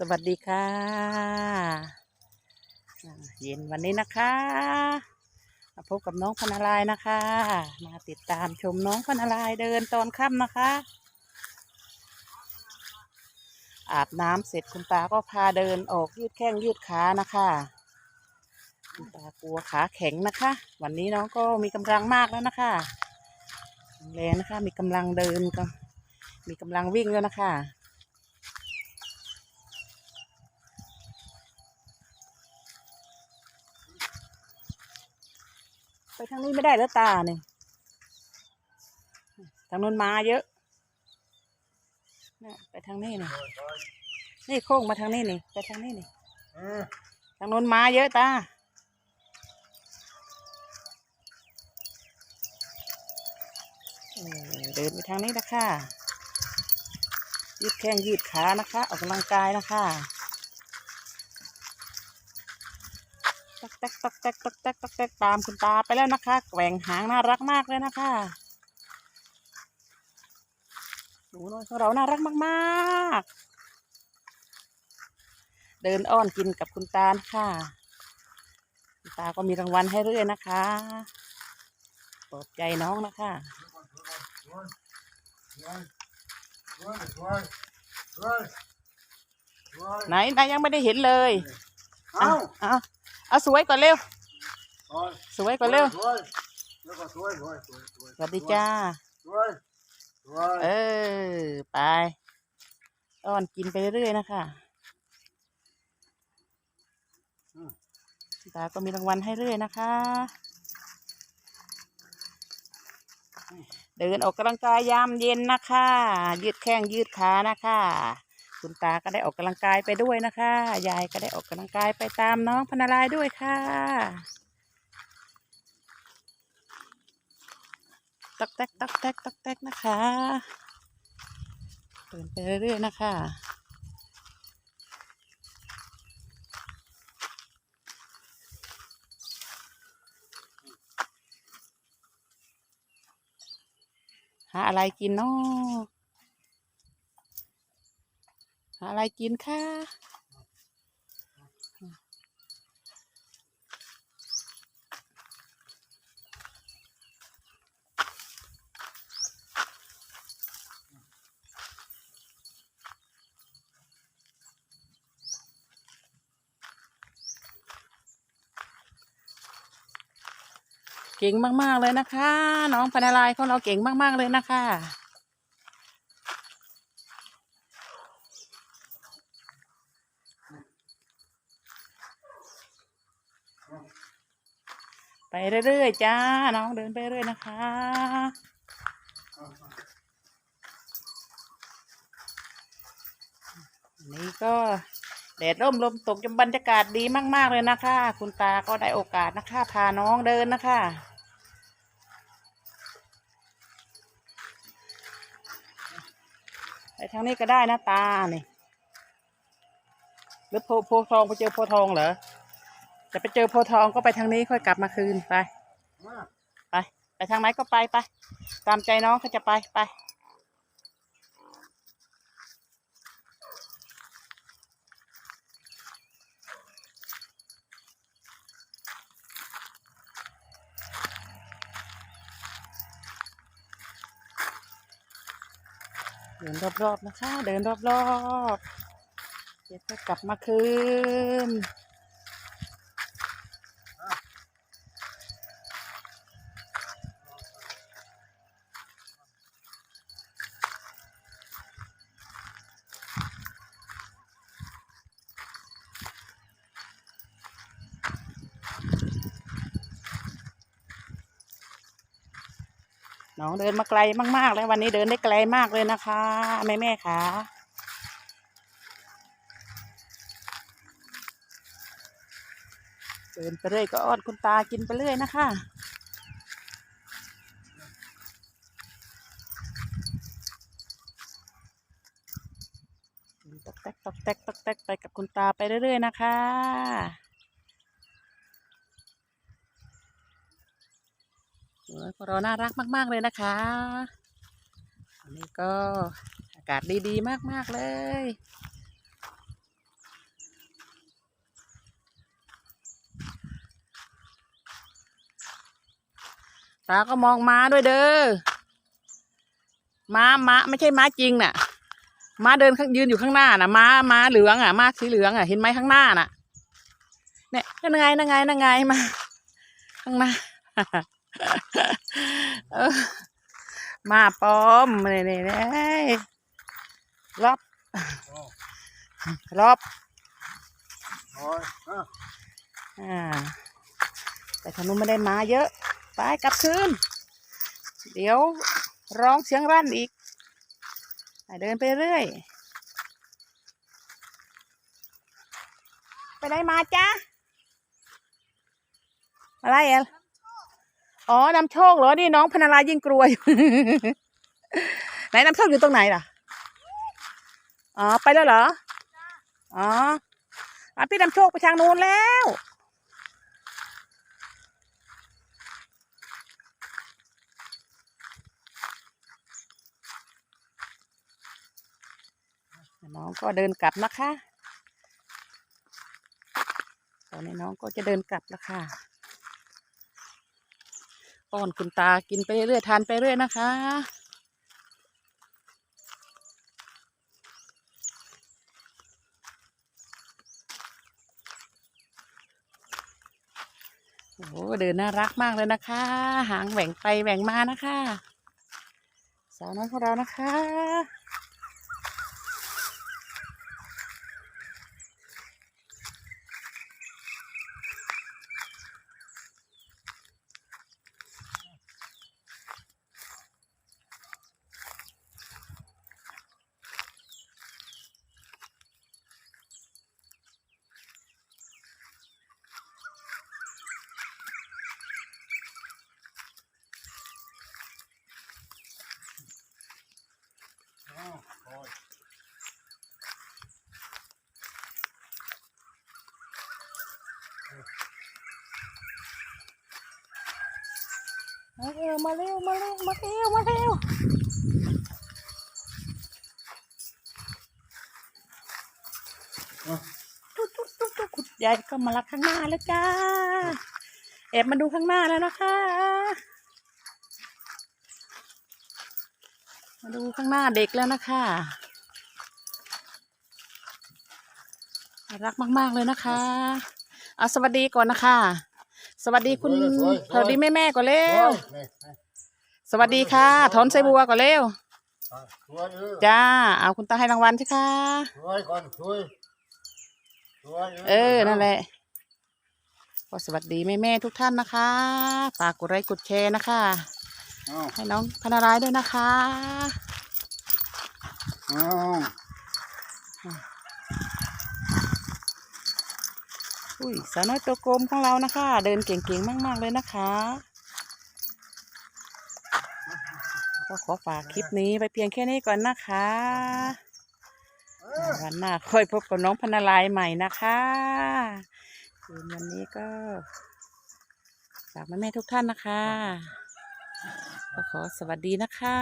สวัสดีค่ะ เย็นวันนี้นะคะมาพบกับน้องพนารายนะคะ มาติดตามชมน้องพนารายเดินตอนค่ำนะคะ อาบน้ำเสร็จคุณตาก็พาเดินออกยืดแข้งยืดขานะคะคุณตากลัวขาแข็งนะคะ วันนี้น้องก็มีกำลังมากแล้วนะคะแข็งแรงนะคะมีกำลังเดินก็มีกำลังวิ่งแล้วนะคะ ไปทางนี้ไม่ได้แล้วตาเนี่ยทางนู้นมาเยอะน่ะไปทางนี้นี่นี่โค้งมาทางนี้นี่ไปทางนี้นี่ทางนู้นมาเยอะตาเดินไปทางนี้นะคะยืดแข้งยืดขานะคะ ออกกำลังกายนะคะ ตักแตกตักแตกตักแตกตักแตกตามคุณตาไปแล้วนะคะแกว่งหางน่ารักมากเลยนะคะหนูน้อยของเราน่ารักมากๆ เดินอ้อนกินกับคุณตาค่ะคุณตาก็มีรางวัลให้เรื่อยนะคะปลอบใจน้องนะคะไหนนายยังไม่ได้เห็นเลย เอ้าเอา เอาสวยก่อนเร็ว สวยก่อนเร็ว สวัสดีจ้าสวยสวยเออ ไปอ้อนกินไปเรื่อยๆนะคะตาก็มีรางวัลให้เรื่อยนะคะ เดินออกกำลังกายยามเย็นนะคะ ยืดแข้งยืดขานะคะ คุณตาก็ได้ออกกำลังกายไปด้วยนะคะ ยายก็ได้ออกกำลังกายไปตามน้องพนารายด้วยค่ะตักแตกตักแตกตักแตกนะคะเดินไปเรื่อยๆนะคะหาอะไรกินเนาะ หาอะไรกินค่ะเก่งมาก ๆ เลยนะคะ น้องปนารายของเราเก่งมาก ๆ เลยนะคะ ไปเรื่อยๆจ้า น้องเดินไปเรื่อยนะคะ นี่ก็แดดร่มลมตกจนบรรยากาศดีมาก ๆ เลยนะคะ คุณตาก็ได้โอกาสนะคะ พาน้องเดินนะคะ ไปทางนี้ก็ได้นะตาเนี่ยหรือโพโพธิ์ทองไปเจอโพธิ์ทองเหรอ จะไปเจอโพธิ์ทองก็ไปทางนี้ค่อยกลับมาคืนไป ไปไปทางไหนก็ไปไป ตามใจน้องเขาจะไปไปเดินรอบๆนะคะ เดินรอบๆเดี๋ยวจะกลับมาคืน น้องเดินมาไกลมากๆเลยวันนี้เดินได้ไกลมากเลยนะคะ แม่แม่ๆค่ะเดินไปเรื่อยก็อ้อนคุณตากินไปเรื่อยนะคะตอกแตกตอกแตกตอกแตกไปกับคุณตาไปเรื่อยๆนะคะ พวกเราน่ารักมาก ๆ เลยนะคะอันนี้ก็อากาศดีๆ มาก ๆ เลยตาก็มองม้าด้วยเด้อ ม้าม้าไม่ใช่ม้าจริงน่ะ ม้าเดินข้างยืนอยู่ข้างหน้าน่ะ ม้าม้าเหลืองอะ ม้าสีเหลืองอะ เห็นไหมข้างหน้าน่ะ เนี่ยนั่นไงนั่นไงนั่นไงมา ข้างหน้า มาปลอมเนี่ยเนี่ยรอบรอบโอ้ยอะอ่าแต่ทางนู้นไม่ได้มาเยอะ ไปกลับคืน เดี๋ยวร้องเสียงรั่นอีก เดินไปเรื่อย ไปไหนมาจ้าอะไรเอะ อ๋อนำโชคเหรอ นี่น้องพนารายิ่งกลัวอยู่ ไหนนำโชคอยู่ตรงไหนล่ะ อ๋อ ไปแล้วเหรอ อ๋ออพี่นำโชคไปทางนู้นแล้ว น้องก็เดินกลับนะคะ ตอนนี้น้องก็จะเดินกลับแล้วค่ะ ป้อนคุณตากินไปเรื่อยทานไปเรื่อยนะคะ โอ้เดินน่ารักมากเลยนะคะ หางแหว่งไปแหว่งมานะคะ สาวน้อยของเรานะคะ เร็วมาเร็วมาเร็วมาเร็วมาเร็วตุ๊ดตุ๊ดตุ๊ดตุ๊ดคุณยายก็มาลักข้างหน้าแล้วจ้าแอบมาดูข้างหน้าแล้วนะคะ มาดูข้างหน้าเด็กแล้วนะคะรักมาก ๆ เลยนะคะ เอาสวัสดีก่อนนะคะ สวัสดีคุณสวัสดีแม่แม่ๆก่อนเร็โอ้วยนี่นี่สวัสดีค่ะ ถอนไซบัวก่อนเร็วอะช่วยเออจ้า เอาคุณตาให้รางวัลสิคะช่วยก่อนช่วยช่วยเออ นั่นแหละก็สวัสดีแม่แม่ๆทุกท่านนะคะฝากกดไลค์กดแชร์นะคะอ้าวให้น้องพนารายด้วยนะคะ อุ้ยสาวน้อยตัวกลมของเรานะคะ เดินเก่งๆมาก ๆเลยนะคะก็ขอฝากคลิปนี้ไปเพียงแค่นี้ก่อนนะคะ วันหน้าค่อยพบกับน้องพนารายใหม่นะคะคืนวันนี้ก็ฝากแม่ๆทุกท่านนะคะ ก็ขอสวัสดีนะคะ